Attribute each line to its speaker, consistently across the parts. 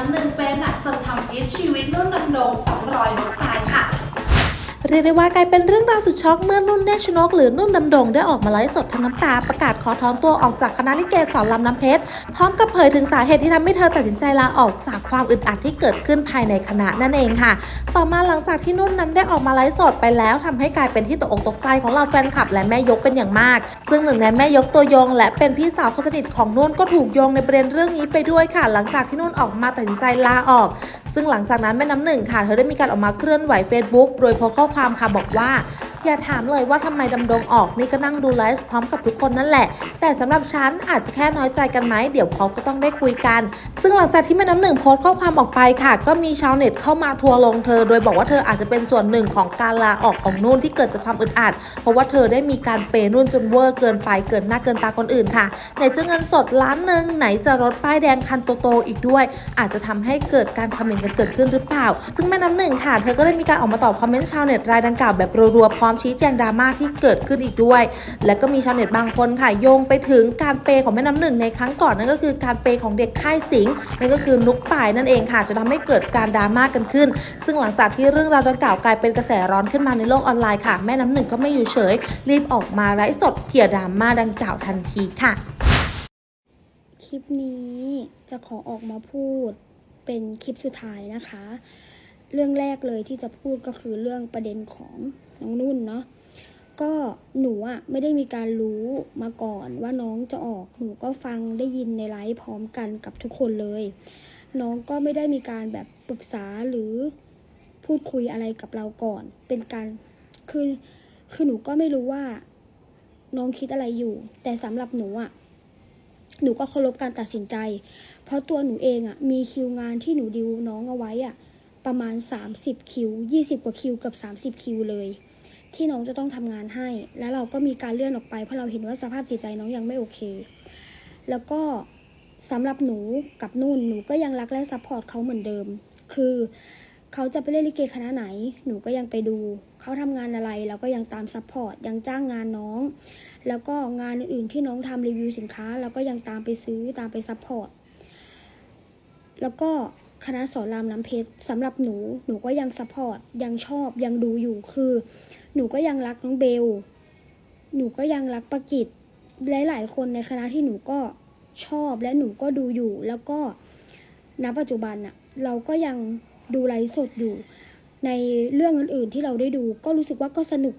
Speaker 1: น้ำหนึ่งเป็นหนักจนทำพิษชีวิตนุ่นดำดงสองรอยลุกตายค่ะ
Speaker 2: เรียกได้ว่ากลายเป็นเรื่องราวสุดช็อกเมื่อนุ่นเนชนก หรือนุ่นดำดงได้ออกมาไลฟ์สดทั้งน้ำตา ประกาศขอถอนตัวออกจากคณะลิเกสอนลำน้ำเพชร พร้อมกับเผยถึงสาเหตุที่ทำให้เธอตัดสินใจลาออกจากความอึดอัดที่เกิดขึ้นภายในคณะนั่นเองค่ะ ต่อมาหลังจากที่นุ่นนั้นได้ออกมาไลฟ์สดไปแล้วทำให้กลายเป็นที่ตกอกตกใจของเราแฟนคลับและแม่ยกเป็นอย่างมาก ซึ่งหนึ่งในแม่ยกตัวยง และเป็นพี่สาวคนสนิทของนุ่นก็ถูกโยงในประเด็นเรื่องนี้ไปด้วยค่ะ หลังจากที่นุ่นออกมาตัดสินใจลาออก ซึ่งหลังจากนั้นแม่น้ำหนึ่งค่ะเธอได้มีการออกมาเคลื่อนไหว Facebook โดยโพสข้อความค่ะบอกว่าอย่าถามเลยว่าทำไมดำดงออกนี่ก็นั่งดูไลฟ์พร้อมกับทุกคนนั่นแหละ แต่สำหรับฉันอาจจะแค่น้อยใจกันไหมเดี๋ยวเขาก็ต้องได้คุยกัน ซึ่งหลังจากที่แม่น้ำหนึ่งโพสต์ข้อความออกไปค่ะ ก็มีชาวเน็ตเข้ามาทัวร์ลงเธอ โดยบอกว่าเธออาจจะเป็นส่วนหนึ่งของการลาออกของนุ่นที่เกิดจากความอึดอัด เพราะว่าเธอได้มีการเปย์นุ่นจนเวอร์เกินไปเกินหน้าเกินตาคนอื่นค่ะไหนจะเงินสดล้านหนึ่งไหนจะรถป้ายแดงคันโตๆอีกด้วย อาจจะทำให้เกิดการคอมเมนต์กันเกิดขึ้นหรือเปล่า ซึ่งแม่น้ำหนึ่งค่ะ เธอก็ได้มีการออกมาตอบคอมเมนต์ชาวเน็ตรายดังกล่าวแบบรัวๆพร้อมชี้แจงดราม่าที่เกิดขึ้นอีกด้วย และก็มีชาวเน็ตบางคนค่ะโยงไปถึงการเปย์ของแม่น้ำหนึ่งในครั้งก่อนนั่นก็คือการเปย์ของเด็กค่ายสิงห์นั่นก็คือนุกป่ายนั่นเองค่ะจะทำให้เกิดการดราม่ากันขึ้น ซึ่งหลังจากที่เรื่องราวดังกล่าวกลายเป็นกระแสร้อนขึ้นมาในโลกออนไลน์ค่ะแม่น้ำหนึ่งก็ไม่อยู่เฉย รีบออกมาไลฟ์สดเกี่ยวดราม่าดังกล่าวทันทีค่ะ
Speaker 3: คลิปนี้จะขอออกมาพูดเป็นคลิปสุดท้ายนะคะ เรื่องแรกเลยที่จะพูดก็คือเรื่องประเด็นของน้องนุ่นเนาะก็หนูอะไม่ได้มีการรู้มาก่อนว่าน้องจะออกหนูก็ฟังได้ยินในไลฟ์พร้อมกันกับทุกคนเลย น้องก็ไม่ได้มีการแบบปรึกษาหรือพูดคุยอะไรกับเราก่อน เป็นการคือคือหนูก็ไม่รู้ว่า น้องคิดอะไรอยู่ แต่สำหรับหนูอะหนูก็เคารพการตัดสินใจ เพราะตัวหนูเองอะ่ะมีคิวงานที่หนูดิวน้องเอาไว้อะ ประมาณ 30 คิว 20 กว่าคิวเกับ 30 คิวเลย ที่น้องจะต้องทำงานให้ แล้วเราก็มีการเลื่อนออกไปเพราะเราเห็นว่าสภาพจิตใจน้องยังไม่โอเค แล้วก็สำหรับหนูกับนุ่นหนูก็ยังรักและซัพพอร์ตเขาเหมือนเดิม คือเขาจะไปเล่นลิเกคณะไหน หนูก็ยังไปดู เขาทำงานอะไรเราก็ยังตามซัพพอร์ต ยังจ้างงานน้อง แล้วก็งานอื่นๆที่น้องทำรีวิวสินค้าเราก็ยังตามไปซื้อตามไปซัพพอร์ต แล้วก็ คณะสอนรามน้ำเพชรสำหรับหนูหนูก็ยังซัพพอร์ตยังชอบยังดูอยู่คือ หนูก็ยังรักน้องเบล หนูก็ยังรักประกิตหลาย ๆ คนในคณะที่หนูก็ชอบและหนูก็ดูอยู่ แล้วก็ณปัจจุบันอะเราก็ยังดูไลฟ์สดอยู่ ในเรื่องอื่น ๆ ที่เราได้ดู ก็รู้สึกว่าก็สนุก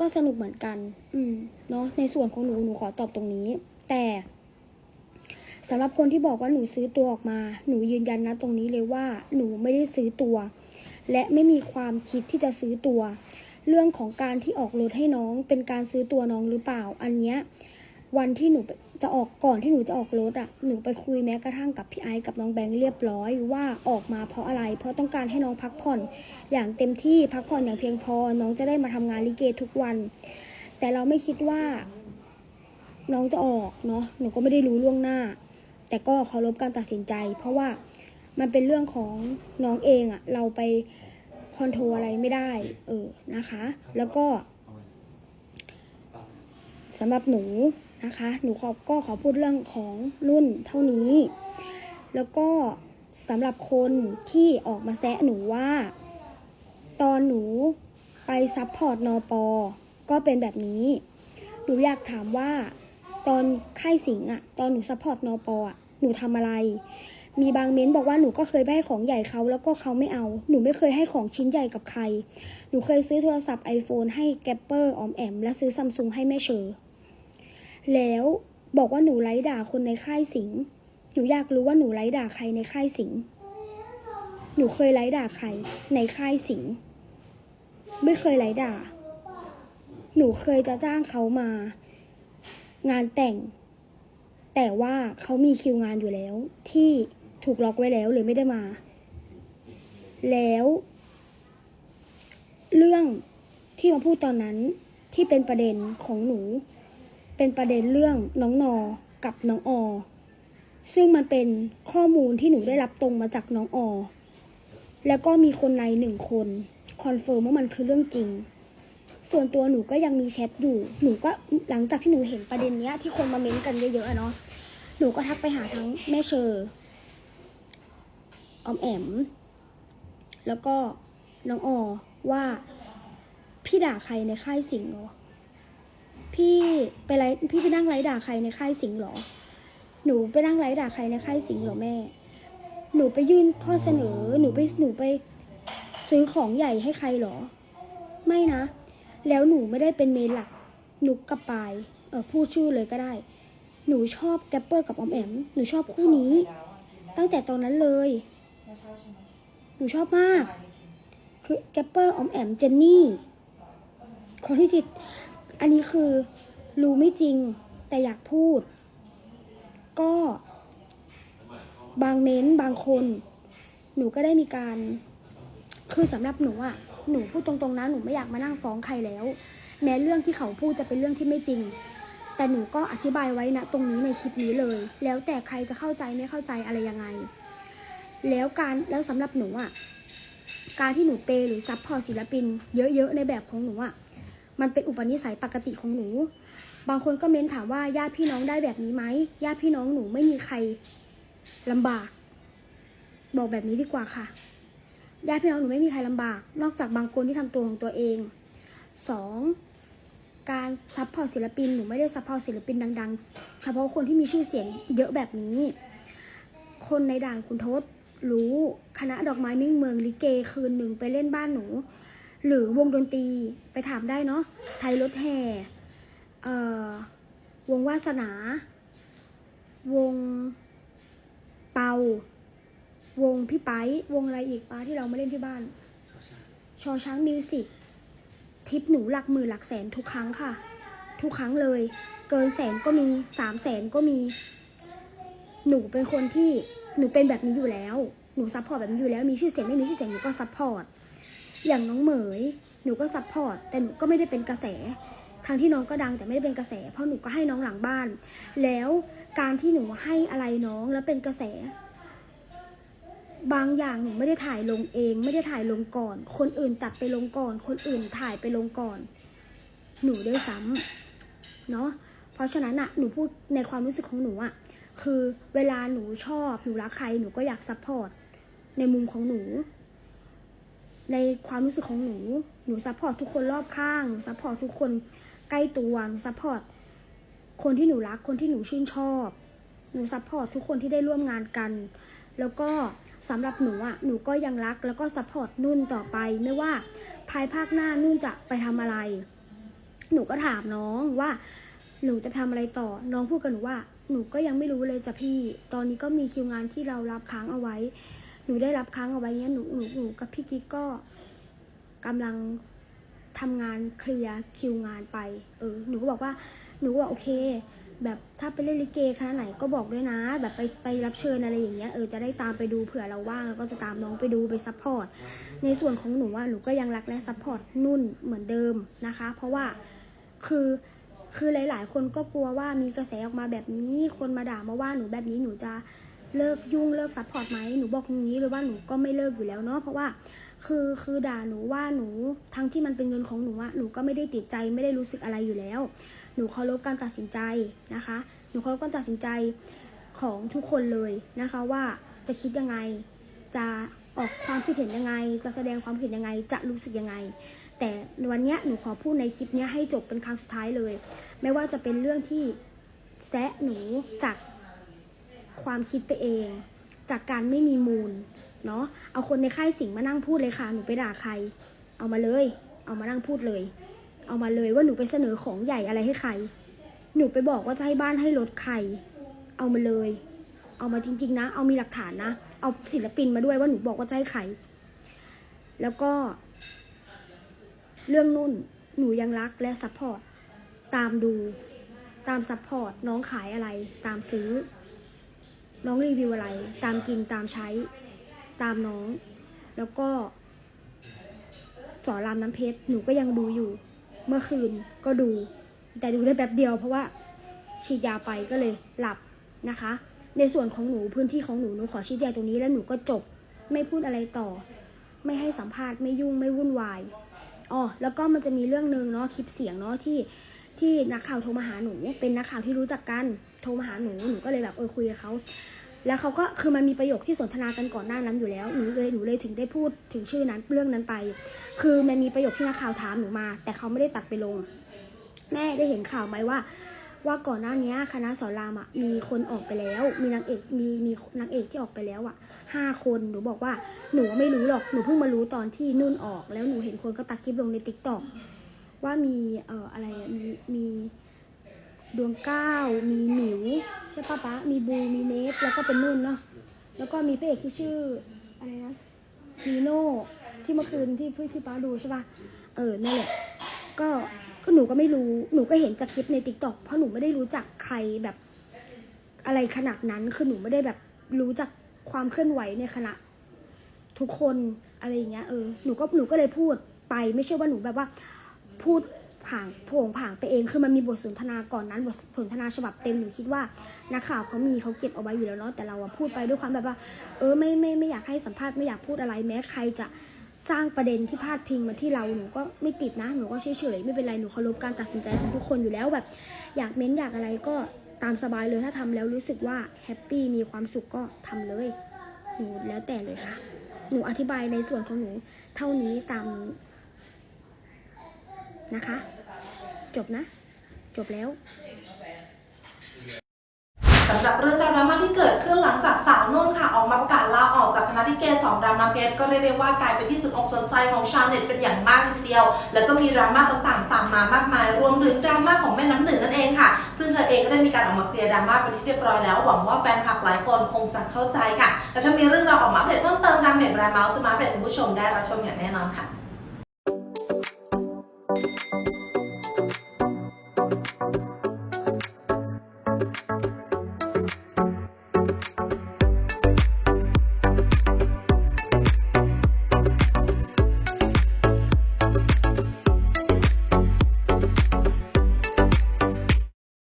Speaker 3: ก็สนุกเหมือนกัน อืมเนาะในส่วนของหนูหนูขอตอบตรงนี้ แต่ สำหรับคนที่บอกว่าหนูซื้อตัวออกมา หนูยืนยันนะตรงนี้เลยว่าหนูไม่ได้ซื้อตัว และไม่มีความคิดที่จะซื้อตัว เรื่องของการที่ออกรถให้น้องเป็นการซื้อตัวน้องหรือเปล่า อันเนี้ยวันที่หนูจะออกก่อนที่หนูจะออกรถอะ่ะหนูไปคุยแม้กระทั่งกับพี่ไอซ์กับน้องแบงค์เรียบร้อยว่าออกมาเพราะอะไร เพราะต้องการให้น้องพักผ่อน อย่างเต็มที่พักผ่อนอย่างเพียงพอ น้องจะได้มาทำงานลิเกทุกวัน แต่เราไม่คิดว่า น้องจะออกเนาะหนูก็ไม่ได้รู้ล่วงหน้า แต่ก็เคารพการตัดสินใจ เพราะว่ามันเป็นเรื่องของน้องเองอะเราไปคอนโทรอะไรไม่ได้ เออนะคะ แล้วก็สำหรับหนูนะคะ หนูขอก็ขอพูดเรื่องของรุ่นเท่านี้ แล้วก็สำหรับคนที่ออกมาแซะหนูว่า ตอนหนูไปซัพพอร์ตนอปอก็เป็นแบบนี้ หนูอยากถามว่า ตอนค่ายสิงห์อะตอนหนูซัพพอร์ตนอปออะ หนูทำอะไร มีบางเม้นบอกว่าหนูก็เคยไปให้ของใหญ่เขาแล้วก็เขาไม่เอา หนูไม่เคยให้ของชิ้นใหญ่กับใคร หนูเคยซื้อโทรศัพท์ iPhone ให้แกปเปอร์ออมแอม และซื้อซัมซุงให้แม่เชอร์แล้วบอกว่าหนูไล่ด่าคนในค่ายสิง หนูอยากรู้ว่าหนูไล่ด่าใครในค่ายสิง หนูเคยไล่ด่าใครในค่ายสิง ไม่เคยไล่ด่า หนูเคยจะจ้างเขามา งานแต่ง แต่ว่าเขามีคิวงานอยู่แล้ว ที่ถูกล็อกไว้แล้วเลยไม่ได้มา แล้ว เรื่องที่มาพูดตอนนั้นที่เป็นประเด็นของหนู เป็นประเด็นเรื่องน้องนอกับน้องออ ซึ่งมันเป็นข้อมูลที่หนูได้รับตรงมาจากน้องออ แล้วก็มีคนในหนึ่งคนคอนเฟิร์มว่ามันคือเรื่องจริง ส่วนตัวหนูก็ยังมีแชทอยู่ หนูก็หลังจากที่หนูเห็นประเด็นเนี้ย ที่คนมาเม้นกันเยอะๆอะเนาะ หนูก็ทักไปหาทั้งแม่เชอร์ออมแอม แล้วก็น้องออว่าพี่ด่าใครในค่ายสิงห์เหรอ พี่ไปไลพี่ไปนั่งไลด่าใครในค่ายสิงห์หรอ หนูไปนั่งไลด่าใครในค่ายสิงห์หรอแม่ หนูไปยื่นข้อเสนอ หนูไปหนูไปซื้อของใหญ่ให้ใครหรอ ไม่นะ แล้วหนูไม่ได้เป็นเมนหลัก หนุกกับปายเออพูดชื่อเลยก็ได้ หนูชอบแกปเปอร์กับออมแอม หนูชอบคู่นี้ ตั้งแต่ตอนนั้นเลย
Speaker 1: ห
Speaker 3: นูชอบมาก คือแกปเปอร์ออมแอมเจนนี่ คนที่ติด อันนี้คือรู้ไม่จริงแต่อยากพูด ก็ บางเม้นบางคน หนูก็ได้มีการ คือสำหรับหนูอะ หนูพูดตรงๆนะหนูไม่อยากมานั่งฟ้องใครแล้ว แม้เรื่องที่เขาพูดจะเป็นเรื่องที่ไม่จริง แต่หนูก็อธิบายไว้นะตรงนี้ในคลิปนี้เลย แล้วแต่ใครจะเข้าใจไม่เข้าใจอะไรยังไง แล้วการแล้วสำหรับหนูอะการที่หนูเปย์หรือซัพพอร์ตศิลปิน เยอะๆในแบบของหนูอะมันเป็นอุปนิสัยปกติของหนู บางคนก็เม้นถามว่าญาติพี่น้องได้แบบนี้ไหมญาติพี่น้องหนูไม่มีใครลำบาก บอกแบบนี้ดีกว่าค่ะ ญาติพี่น้องหนูไม่มีใครลำบาก นอกจากบางคนที่ทำตัวของตัวเองสองการซัพพอร์ตศิลปินหนูไม่ได้ซัพพอร์ตศิลปินดัง ๆ เฉพาะคนที่มีชื่อเสียงเยอะแบบนี้ คนในด่านคุณทศรู้คณะดอกไม้มิ่งเมืองลิเกคืนหนึ่งไปเล่นบ้านหนู หรือวงดนตรีไปถามได้เนาะไทยรถแห่เอ่อวงวาสนา วงเปา วงพี่ไปวงอะไรอีกป้าที่เรามาเล่นที่บ้าน ชอช้างมิวสิกทิปหนูหลักหมื่นหลักแสนทุกครั้งค่ะ ทุกครั้งเลย เกินแสนก็มีสามแสนก็มี หนูเป็นคนที่หนูเป็นแบบนี้อยู่แล้ว หนูซัพพอร์ตแบบนี้อยู่แล้วมีชื่อเสียงไม่มีชื่อเสียงหนูก็ซัพพอร์ตอย่างน้องเหมยหนูก็ซัพพอร์ตแต่หนูก็ไม่ได้เป็นกระแสทางที่น้องก็ดังแต่ไม่ได้เป็นกระแส เพราะหนูก็ให้น้องหลังบ้าน แล้วการที่หนูให้อะไรน้องแล้วเป็นกระแส บางอย่างหนูไม่ได้ถ่ายลงเอง ไม่ได้ถ่ายลงก่อน คนอื่นตัดไปลงก่อน คนอื่นถ่ายไปลงก่อน หนูด้วยซ้ำเนาะเพราะฉะนั้นอะหนูพูดในความรู้สึกของหนูอะคือเวลาหนูชอบหนูรักใครหนูก็อยากซัพพอร์ตในมุมของหนู ในความรู้สึกของหนู หนูซัพพอร์ตทุกคนรอบข้างหนูซัพพอร์ตทุกคนใกล้ตัวหนูซัพพอร์ตคนที่หนูรักคนที่หนูชื่นชอบ หนูซัพพอร์ตทุกคนที่ได้ร่วมงานกัน แล้วก็สำหรับหนูอะหนูก็ยังรักแล้วก็ซัพพอร์ตนุ่นต่อไป ไม่ว่าภายภาคหน้านุ่นจะไปทำอะไร หนูก็ถามน้องว่า หนูจะทำอะไรต่อ น้องพูดกับหนูว่า หนูก็ยังไม่รู้เลยจ้ะพี่ ตอนนี้ก็มีคิวงานที่เรารับค้างเอาไว้ หนูได้รับค้างเอาไว้เนี้ยหนูหนูหนูกับพี่กิ๊กก็กำลังทำงานเคลียร์คิวงานไป เออ หนูก็บอกว่า หนูก็บอกโอเค แบบถ้าไปเล่นลิเกคณะไหนก็บอกด้วยนะ แบบไปไปรับเชิญอะไรอย่างเงี้ยเออจะได้ตามไปดูเผื่อเราว่างแล้วก็จะตามน้องไปดูไปซัพพอร์ตในส่วนของหนูว่าหนูก็ยังรักและซัพพอร์ตนุ่นเหมือนเดิมนะคะ เพราะว่าคือคือหลาย ๆ คนก็กลัวว่ามีกระแสออกมาแบบนี้ คนมาด่ามาว่าหนูแบบนี้หนูจะเลิกยุ่งเลิกซัพพอร์ตไหมหนูบอกตรงนี้เลยว่าหนูก็ไม่เลิกอยู่แล้วเนาะเพราะว่าคือคือด่าหนูว่าหนูทั้งที่มันเป็นเงินของหนูอะหนูก็ไม่ได้ติดใจไม่ได้รู้สึกอะไรอยู่แล้ว นูเคารพการตัดสินใจนะคะ หนูเคารพการตัดสินใจของทุกคนเลยนะคะว่าจะคิดยังไง จะออกความคิดเห็นยังไง จะแสดงความคิดเห็นยังไง จะรู้สึกยังไง แต่วันนี้หนูขอพูดในคลิปนี้ให้จบเป็นครั้งสุดท้ายเลย ไม่ว่าจะเป็นเรื่องที่แซะหนูจากความคิดไปเอง จากการไม่มีมูลเนาะ เอาคนในค่ายสิงมานั่งพูดเลยค่ะ หนูไปด่าใคร เอามาเลย เอามานั่งพูดเลย เอามาเลยว่าหนูไปเสนอของใหญ่อะไรให้ใคร หนูไปบอกว่าจะให้บ้านให้รถใคร เอามาเลย เอามาจริง ๆ นะ เอามีหลักฐานนะ เอาศิลปินมาด้วยว่าหนูบอกว่าจะให้ใคร แล้วก็ เรื่องนุ่น หนูยังรักและซัพพอร์ต ตามดู ตามซัพพอร์ต น้องขายอะไร ตามซื้อ น้องรีวิวอะไร ตามกิน ตามใช้ ตามน้อง แล้วก็สอรามน้ำเพชร หนูก็ยังดูอยู่ เมื่อคืนก็ดู แต่ดูได้แป๊บเดียวเพราะว่าฉีดยาไปก็เลยหลับนะคะ ในส่วนของหนูพื้นที่ของหนูหนูขอชี้แจงตรงนี้แล้วหนูก็จบไม่พูดอะไรต่อ ไม่ให้สัมภาษณ์ไม่ยุ่งไม่วุ่นวายอ๋อแล้วก็มันจะมีเรื่องหนึ่งเนาะคลิปเสียงเนาะที่ที่นักข่าวโทรมาหาหนูเป็นนักข่าวที่รู้จักกันโทรมาหาหนูหนูก็เลยแบบเออคุยกับเขา แล้วเขาก็คือมันมีประโยคที่สนทนากันก่อนหน้านั้นอยู่แล้วหนูเลยหนูเลยถึงได้พูดถึงชื่อนั้นเรื่องนั้นไป คือมันมีประโยคที่นักข่าวถามหนูมา แต่เขาไม่ได้ตัดไปลง แม่ได้เห็นข่าวไหมว่า ว่าก่อนหน้านี้คณะสอนรามอะมีคนออกไปแล้ว มีนางเอกมีมีนางเอกที่ออกไปแล้วอะห้าคนหนูบอกว่าหนูไม่รู้หรอกหนูเพิ่งมารู้ตอนที่นุ่นออก แล้วหนูเห็นคนก็ตัดคลิปลงในติ๊กต็อกว่ามีเอ่ออะไรมีมี ดวงก้าวมีหมิวใช่ปะปะมีบูมีเนฟแล้วก็เป็นนุ่นเนาะแล้วก็มีพระเอกที่ชื่ออะไรนะนีโน่ที่เมื่อคืนที่พี่ที่ป้าดูใช่ปะเออนั่นแหละก็ก็หนูก็ไม่รู้หนูก็เห็นจากคลิปในติ๊กต็อกเพราะหนูไม่ได้รู้จักใครแบบอะไรขนาดนั้นคือหนูไม่ได้แบบรู้จักความเคลื่อนไหวในคณะทุกคนอะไรอย่างเงี้ยเออหนูก็หนูก็เลยพูดไปไม่ใช่ว่าหนูแบบว่าพูด ผางผงผางไปเองคือมันมีบทสนทนาก่อนนั้นบทสนทนาฉบับเต็มหนูคิดว่านักข่าวเขามีเขาเก็บเอาไว้อยู่แล้วเนาะแต่เราอะพูดไปด้วยความแบบว่า เออไม่ไม่ไม่อยากให้สัมภาษณ์ไม่อยากพูดอะไรแม้ใครจะสร้างประเด็นที่พาดพิงมาที่เราหนูก็ไม่ติดนะหนูก็เฉยๆไม่เป็นไรหนูเคารพการตัดสินใจของทุกคนอยู่แล้วแบบ อยากเม้นอยากอะไรก็ตามสบายเลยถ้าทำแล้วรู้สึกว่าแฮปปี้มีความสุขก็ทำเลยหนูแล้วแต่เลยค่ะหนูอธิบายในส่วนของหนูเท่านี้ตาม นะคะ จบนะ จบแล้ว
Speaker 2: สำหรับเรื่องดราม่าที่เกิดขึ้นหลังจากสาวนุ่นค่ะ ออกมาประกาศลาออกจากคณะลิเกสองดราม่าเพชรก็เรียกได้ว่ากลายเป็นที่สนอกสนใจของชาวเน็ตเป็นอย่างมากทีเดียว แล้วก็มีดราม่าต่างๆตามมามากมาย รวมถึงดราม่าของแม่น้ำหนึ่งนั่นเองค่ะ ซึ่งเธอเองก็ได้มีการออกมาเคลียร์ดราม่าเป็นที่เรียบร้อยแล้วหวังว่าแฟนคลับหลายคนคงจะเข้าใจค่ะ และถ้ามีเรื่องราวออกมาเดเพิ่มเติมตามเพจแบรนด์เมาส์จะมาอัปเดคุณผู้ชมได้รับชมอย่างแน่นอนค่ะ